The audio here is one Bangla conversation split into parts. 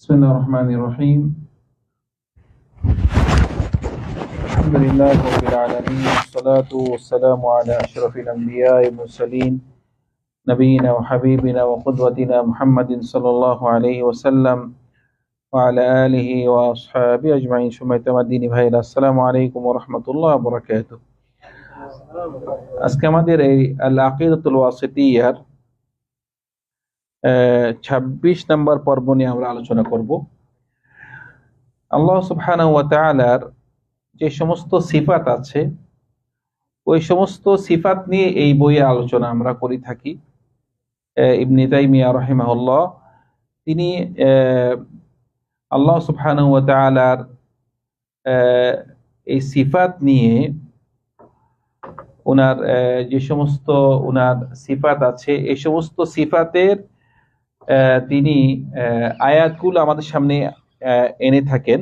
بسم الله الرحمن الرحيم الحمد لله رب العالمين والصلاة والسلام على أشرف الأنبياء والمرسلين نبينا وحبيبنا وقدوتنا محمد صلى الله عليه وسلم وعلى آله وأصحابه أجمعين ثم الدين ভাইরা আসসালামু আলাইকুম ওয়া রাহমাতুল্লাহি ওয়া বারাকাতুহু আজকে আমাদের এই আল আকিদাতুল ওয়াসিতিয়ার ছাব্বিশ নম্বর পর্ব নিয়ে আমরা আলোচনা করব। আল্লাহ তাআলার যে সমস্ত সিফাত আছে ওই সমস্ত সিফাত নিয়ে এই বইয়ে আলোচনা আমরা করি থাকি। ইবনে তাইমিয়া রহিমাহুল্লাহ তিনি আল্লাহ আহ, এই সিফাত নিয়ে ওনার যে সমস্ত ওনার সিফাত আছে এই সমস্ত সিফাতের তিনি আয়াতগুলো আমাদের সামনে এনে থাকেন।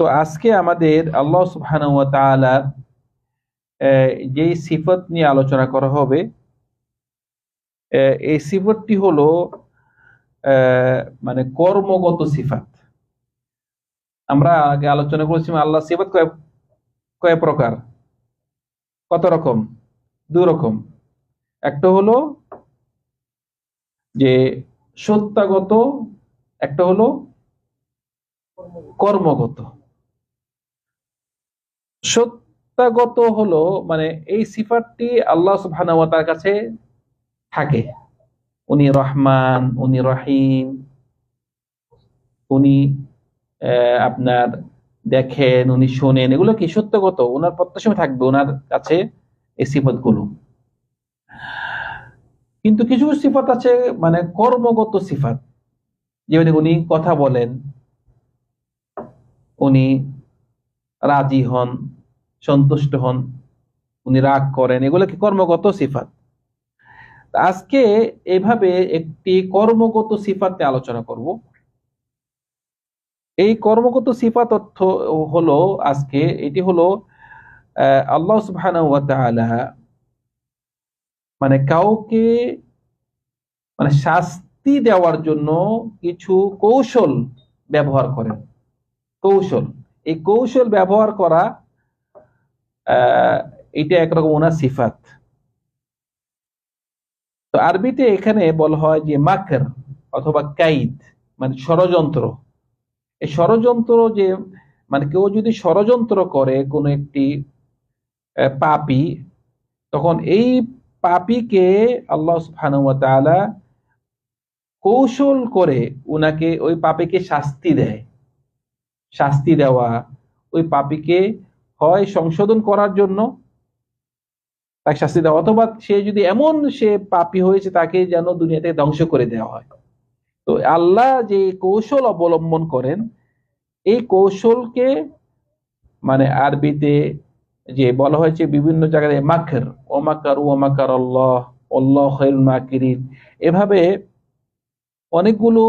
তো আজকে আমাদের আল্লাহ তাআলার আহ, যেই সিফত নিয়ে আলোচনা করা হবে এই সিফতটি হলো মানে কর্মগত সিফাত। আমরা আগে আলোচনা করেছিলাম আল্লাহ সিফাত কয় কয় প্রকার? কত রকম? দুই রকম। একটা হলো যে সত্যাগত একটা হলো কর্মগত। সত্যাগত হলো মানে এই সিফাতটি আল্লাহ সুবহানাহু তাআলার কাছে থাকে। উনি রহমান, উনি রহিম, উনি আপনার দেখেন, উনি শোনেন। এগুলো কি সত্যগত? ওনার প্রত্যাশা থাকবে ওনার কাছে এই সিফতগুলো কিন্তু কিছু সিফাত আছে মানে কর্মগত সিফাত। যেমন উনি কথা বলেন, উনি রাজি হন, সন্তুষ্ট হন, উনি রাগ করেন, এগুলো কি কর্মগত সিফাত? আজকে এভাবে একটি কর্মগত সিফাত আলোচনা করব। এই কর্মগত সিফাত অর্থ হলো আজকে, এটি হলো আল্লাহ সুবহানাহু মানে কাউকে মানে শাস্তি দেওয়ার জন্য কিছু কৌশল ব্যবহার করেন। কৌশল। এই কৌশল ব্যবহার করা এটা একরকম ওনার সিফাত। তো আরবিতে এখানে বলা হয় যে মাকর অথবা কাইদ মানে ষড়যন্ত্র। এই ষড়যন্ত্র যে মানে কেউ যদি ষড়যন্ত্র করে কোনো একটি পাপি, তখন এই পাপীকে আল্লাহ তাআলা কৌশল করে উনাকে ওই পাপীকে শাস্তি দেয়। শাস্তি দেওয়া, ওই পাপীকে হয় সংশোধন করার জন্য তাকে শাস্তি দেওয়া, অথবা সে যদি এমন সে পাপী হয়েছে তাকে যেন দুনিয়াতে ধ্বংস করে দেওয়া হয়। তো আল্লাহ যে কৌশল অবলম্বন করেন, এই কৌশলকে মানে আরবিতে যে বলা হয়েছে বিভিন্ন জায়গায় মাখের ও মাকার ও মাকার আল্লাহ খৈরুল মাকিরিন। এভাবে অনেকগুলো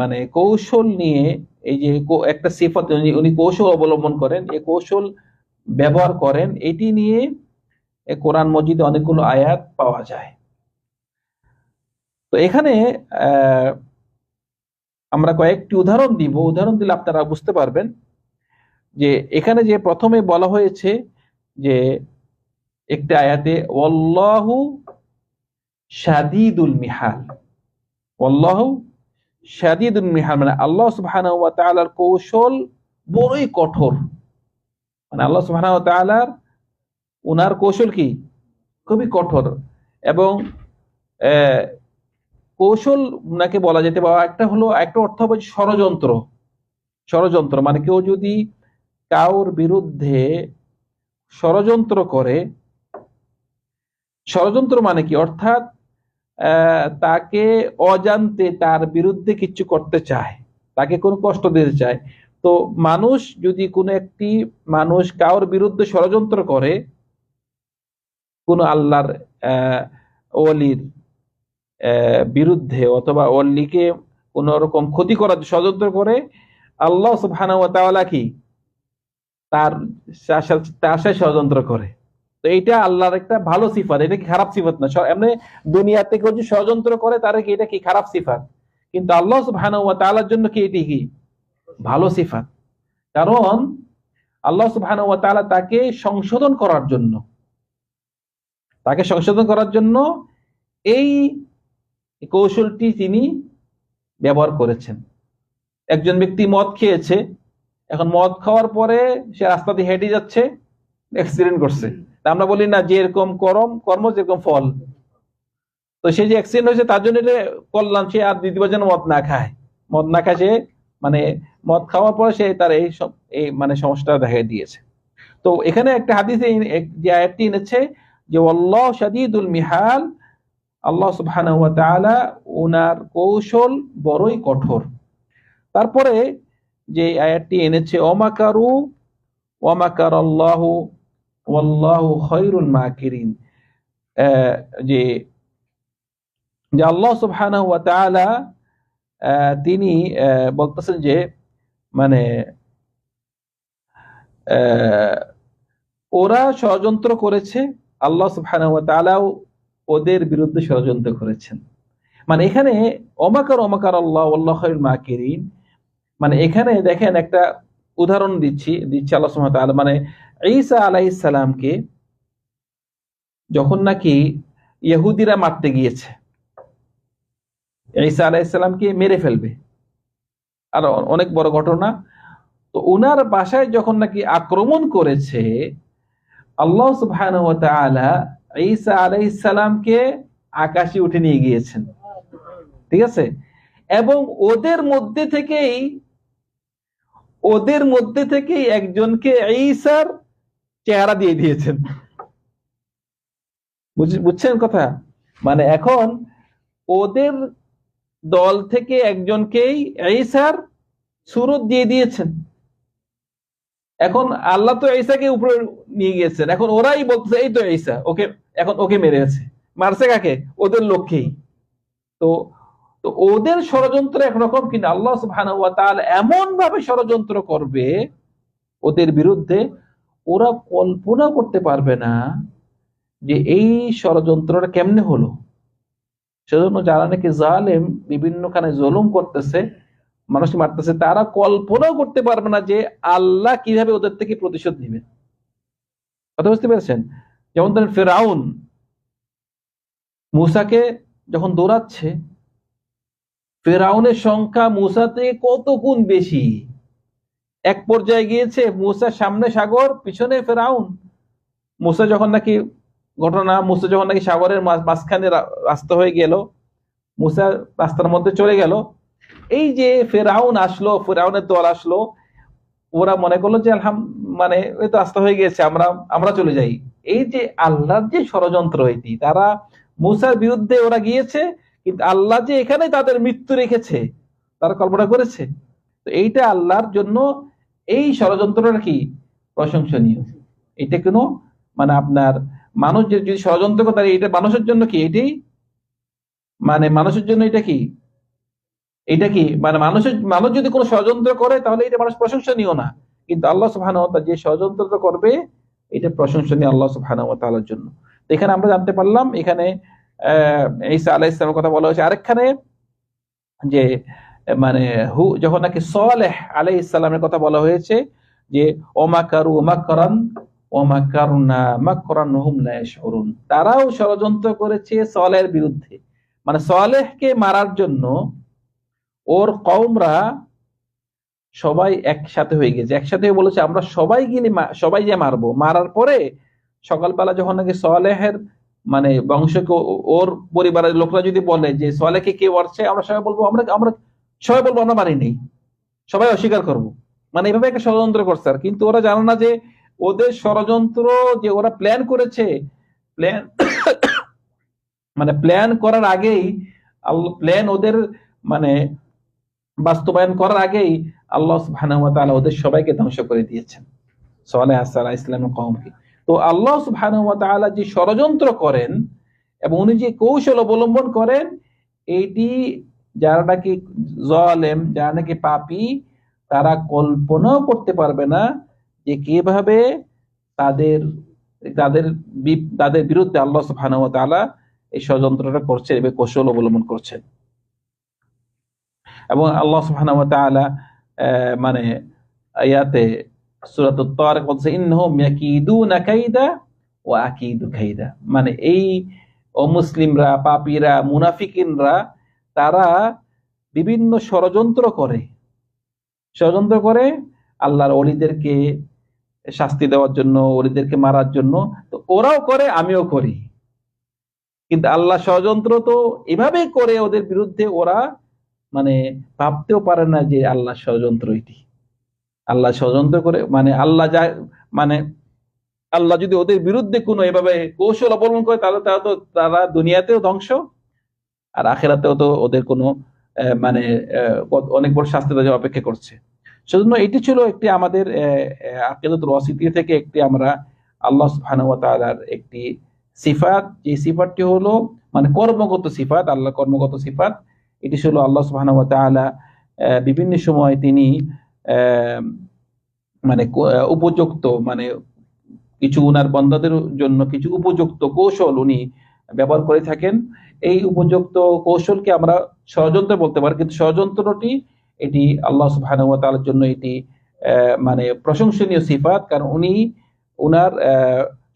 মানে কৌশল নিয়ে এই যে একটা সিফত, উনি কৌশল অবলম্বন করেন এই কৌশল ব্যবহার করেন, এটি নিয়ে কোরআন মজিদে অনেকগুলো আয়াত পাওয়া যায়। তো এখানে আমরা কয়েকটি উদাহরণ দিব। উদাহরণ দিলে আপনারা বুঝতে পারবেন। যে এখানে যে প্রথমে বলা হয়েছে যে একটি আয়াতে অল্লাহু শাদীদুল মিহাল। ওয়াল্লাহু শাদীদুল মিহাল মানে আল্লাহ তাআলার কৌশল বড়ই কঠোর। মানে আল্লাহ তাআলার, উনার কৌশল কি? খুবই কঠোর। এবং কৌশল উনাকে বলা যেতে পারে, একটা হলো একটা অর্থ হবে ষড়যন্ত্র। ষড়যন্ত্র মানে কেউ যদি কাউর বিরুদ্ধে ষড়যন্ত্র করে। ষড়যন্ত্র মানে কি? অর্থাৎ তাকে অজান্তে তার বিরুদ্ধে কিছু করতে চায়। তাকে কোনো কষ্ট দিতে চায়। তো মানুষ যদি কোনো একটি মানুষ কাউর বিরুদ্ধে ষড়যন্ত্র করে কোনো আল্লাহর আহ, বিরুদ্ধে অথবা অল্লিকে কোন রকম ক্ষতি করার ষড়যন্ত্র করে আল্লাহ সুবহানাহু ওয়া কি? তার সাথে তার সাথে ষড়যন্ত্র করে। তো এইটা আল্লাহর একটা ভালো সিফাত। এটা কি খারাপ সিফাত না? এমনি দুনিয়াতে কেউ যদি ষড়যন্ত্র করে, তার কি এটা কি খারাপ সিফাত? কিন্তু আল্লাহ ওয়া জন্য কি এটি কি? ভালো সিফাত। কারণ আল্লাহ ওয়া তাআলা তাকে সংশোধন করার জন্য, তাকে সংশোধন করার জন্য এই কৌশলটি তিনি ব্যবহার করেছেন। একজন ব্যক্তি মদ খেয়েছে এখন মদ খাওয়ার পরে সে রাস্তা দিয়ে হেঁটে যাচ্ছে অ্যাক্সিডেন্ট করছে। আমরা বলি না যে এরকম করম কর্ম যেরকম ফল। তো সে যে অ্যাক্সিডেন্ট হয়েছে তার জন্য এটা করলাম সে আর দ্বিতীয়বার যেন মদ না খায়। মদ না খায় সে মানে মদ খাওয়ার পরে সে তার এই সব- এই মানে সমস্যাটা দেখা দিয়েছে। তো এখানে একটা হাদিসে যে আয়াতটি এনেছে যে আল্লাহ শাদীদুল মিহাল। আল্লাহ সুবহানাহু ওয়া তাআলা ওনার কৌশল বড়ই কঠোর। তারপরে যে আয়াতটি এনেছে, অমাকারু ওয়ামাকার আল্লাহ ওয়াল্লাহু খৈরুল মাকিরিন। যে যে আল্লাহ সুবহানাহু ওয়া তাআলা তিনি বলতেছেন যে মানে ওরা ষড়যন্ত্র করেছে, আল্লাহ সুবহানাহু ওয়া তাআলাও ওদের বিরুদ্ধে ষড়যন্ত্র করেছেন। মানে এখানে, অমাকার অমাকার আল্লাহ আল্লাহ খৈরুল মাকিরিন। মানে এখানে দেখেন একটা উদাহরণ দিচ্ছি দিচ্ছি আল্লাহ সুবহানাহু মানে ঈসা আলাইহিস সালামকে যখন নাকি ইহুদিরা মারতে গিয়েছে ঈসা আলাইহিস সালামকে মেরে ফেলবে। আর অনেক বড় ঘটনা। তো ওনার বাসায় যখন নাকি আক্রমণ করেছে আল্লাহ সুবহানাহু ওয়া ঈসা আলাইহিস সালামকে আকাশে উঠে নিয়ে গিয়েছেন। ঠিক আছে? এবং ওদের মধ্যে থেকেই ওদের মধ্যে থেকেই একজনকে ঈসার চেহারা দিয়ে দিয়েছেন। বুঝছেন কথা? মানে এখন ওদের দল থেকে একজনকেই ঈসার সুরত দিয়ে দিয়েছেন। এখন আল্লাহ তো ঈসাকে উপরে নিয়ে গিয়েছেন। এখন ওরাই বলতেছে, এই তো ঈসা, ওকে, এখন ওকে মেরেছে মারছে কাকে? ওদের লক্ষ্যেই তো তো ওদের ষড়যন্ত্র একরকম কিন্তু আল্লাহ সুবহানাহু এমন ভাবে ষড়যন্ত্র করবে ওদের বিরুদ্ধে, ওরা কল্পনা করতে পারবে না যে এই ষড়যন্ত্রটা কেমনে হলো। সেজন্য যারা নাকি জালেম, বিভিন্নখানে জুলুম করতেছে মানুষ মারতেছে, তারা কল্পনাও করতে পারবে না যে আল্লাহ কীভাবে ওদের থেকে প্রতিশোধ নেবে। কথা বুঝতে পেরেছেন? যেমন ধরেন ফেরাউন, মুসাকে যখন দৌড়াচ্ছে ফেরাউনের সংখ্যা মুসাতে কত গুণ বেশি? এক পর্যায়ে গিয়েছে মুসার সামনে সাগর, পিছনে ফেরাউন। মুসা যখন নাকি ঘটনা, মুসা যখন নাকি সাগরের মাঝখানে রাস্তা হয়ে গেল, মুসা রাস্তার মধ্যে চলে গেল। এই যে ফেরাউন আসলো, ফেরাউনের দল আসলো, ওরা মনে করল যে, আলহাম মানে ওই তো রাস্তা হয়ে গেছে, আমরা আমরা চলে যাই। এই যে আল্লাহর যে ষড়যন্ত্র এটি, তারা মুসার বিরুদ্ধে ওরা গিয়েছে কিন্তু আল্লাহ যে এখানে তাদের মৃত্যু রেখেছে, তারা কল্পনা করেছে। তো এইটা আল্লাহর জন্য এই ষড়যন্ত্রটা কি? প্রশংসনীয়। এটা কোনো মানে আপনার মানুষ যে যদি ষড়যন্ত্র করে এটা মানুষের জন্য কি? এটাই? মানে মানুষের জন্য এটা কি? এটা কি? মানে মানুষের, মানুষ যদি কোনো ষড়যন্ত্র করে, তাহলে এটা মানুষ প্রশংসনীয় না। কিন্তু আল্লাহ সুবহানাহু যে ষড়যন্ত্রটা করবে, এটা প্রশংসনীয় আল্লাহ সুবহানাহু ওয়া জন্য। এখানে আমরা জানতে পারলাম, এখানে ঈসা আলাইহিস সালামের কথা বলা হয়েছে। আরেকখানে যে মানে হু, যখন নাকি সালেহ আলাইহিস সালামের কথা বলা হয়েছে যে ওমাকারু মাকরান ওমাকারুনা মাকরান হুম লা ইয়াশউরুন। তারাও ষড়যন্ত্র করেছে সালেহের বিরুদ্ধে। মানে সালেহকে মারার জন্য ওর কওমরা সবাই একসাথে হয়ে গেছে। একসাথে বলেছে, আমরা সবাই গিয়ে সবাই যে মারবো। মারার পরে সকালবেলা যখন নাকি সোয়ালেহের মানে বংশকে ওর পরিবারের লোকরা যদি বলে যে সোয়ালেহকে কে মারছে, আমরা সবাই বলব, আমরা আমরা সবাই বলব আমরা মারি নেই সবাই অস্বীকার করব। মানে এভাবে একটা ষড়যন্ত্র করছে আর। কিন্তু ওরা জানে না যে ওদের ষড়যন্ত্র যে ওরা প্ল্যান করেছে প্ল্যান মানে প্ল্যান করার আগেই প্ল্যান ওদের মানে বাস্তবায়ন করার আগেই আল্লাহ ওদের সবাইকে ধ্বংস করে দিয়েছেন। সালেহ আলাইহিস ইসলামের কওমকে। তো আল্লাহ সুবহানাহু যে ষড়যন্ত্র করেন এবং উনি যে কৌশল অবলম্বন করেন এইটি যারা নাকি জালেম যারা নাকি পাপি তারা কল্পনাও করতে পারবে না যে কীভাবে তাদের তাদের তাদের বিরুদ্ধে আল্লাহ তাআলা এই ষড়যন্ত্রটা করছে এবং কৌশল অবলম্বন করছেন। এবং আল্লাহ আহ, মানে আয়াতে মানে এই অমুসলিমরা, পাপীরা, মুনাফিকিনরা, তারা বিভিন্ন ষড়যন্ত্র করে। ষড়যন্ত্র করে আল্লাহর অলিদেরকে শাস্তি দেওয়ার জন্য অলিদেরকে মারার জন্য। তো ওরাও করে, আমিও করি। কিন্তু আল্লাহ ষড়যন্ত্র তো এভাবেই করে ওদের বিরুদ্ধে। ওরা মানে ভাবতেও পারে না যে আল্লাহ ষড়যন্ত্র এটি। আল্লাহ ষড়যন্ত্র করে মানে আল্লাহ যা মানে আল্লাহ যদি ওদের বিরুদ্ধে কোনো এভাবে কৌশল অবলম্বন করে, তাহলে তারা তো, তারা দুনিয়াতেও ধ্বংস, আর আখেরাতেও তো ওদের কোনো মানে অনেক বড় শাস্তি দেওয়ার অপেক্ষা করছে। সেজন্য এটি ছিল একটি আমাদের রসিতি থেকে একটি আমরা আল্লাহ সুবহানাহু একটি সিফাত। যে সিফাতটি হলো মানে কর্মগত সিফাত, আল্লাহ কর্মগত সিফাত। এটি ছিল আল্লাহ সুবহানাহু ওয়া বিভিন্ন সময় তিনি মানে উপযুক্ত মানে কিছু উনার বন্দাদের জন্য কিছু উপযুক্ত কৌশল উনি ব্যবহার করে থাকেন। এই উপযুক্ত কৌশলকে আমরা ষড়যন্ত্র বলতে পারি, কিন্তু ষড়যন্ত্রটি এটি আল্লাহ সুবহানাহু ওয়া জন্য এটি মানে প্রশংসনীয় সিফাত, কারণ উনি, উনার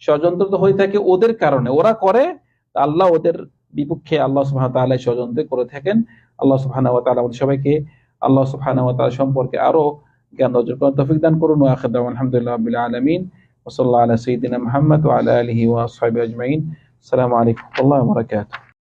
ষড়যন্ত্র তো হয়ে থাকে ওদের কারণে। ওরা করে আল্লাহ ওদের বিপক্ষে আল্লাহ সুবহানাহু ওয়া ষড়যন্ত্র করে থাকেন। আল্লাহ তাআলা সবাইকে আল্লাহ সুবহানাহু ওয়া তাআলা সম্পর্কে আরও জ্ঞান অর্জন করার তৌফিক দান করুন ওয়া আখির দাওয়ানা আলহামদুলিল্লাহি রাব্বিল আলামিন ওয়া সাল্লাল্লাহু আলা সাইয়্যিদিনা মুহাম্মদ ওয়া আলা আলিহি ওয়া আসহাবিহি আজমাইন আসসালামু আলাইকুম ওয়া রাহমাতুল্লাহি ওয়া বারাকাতুহু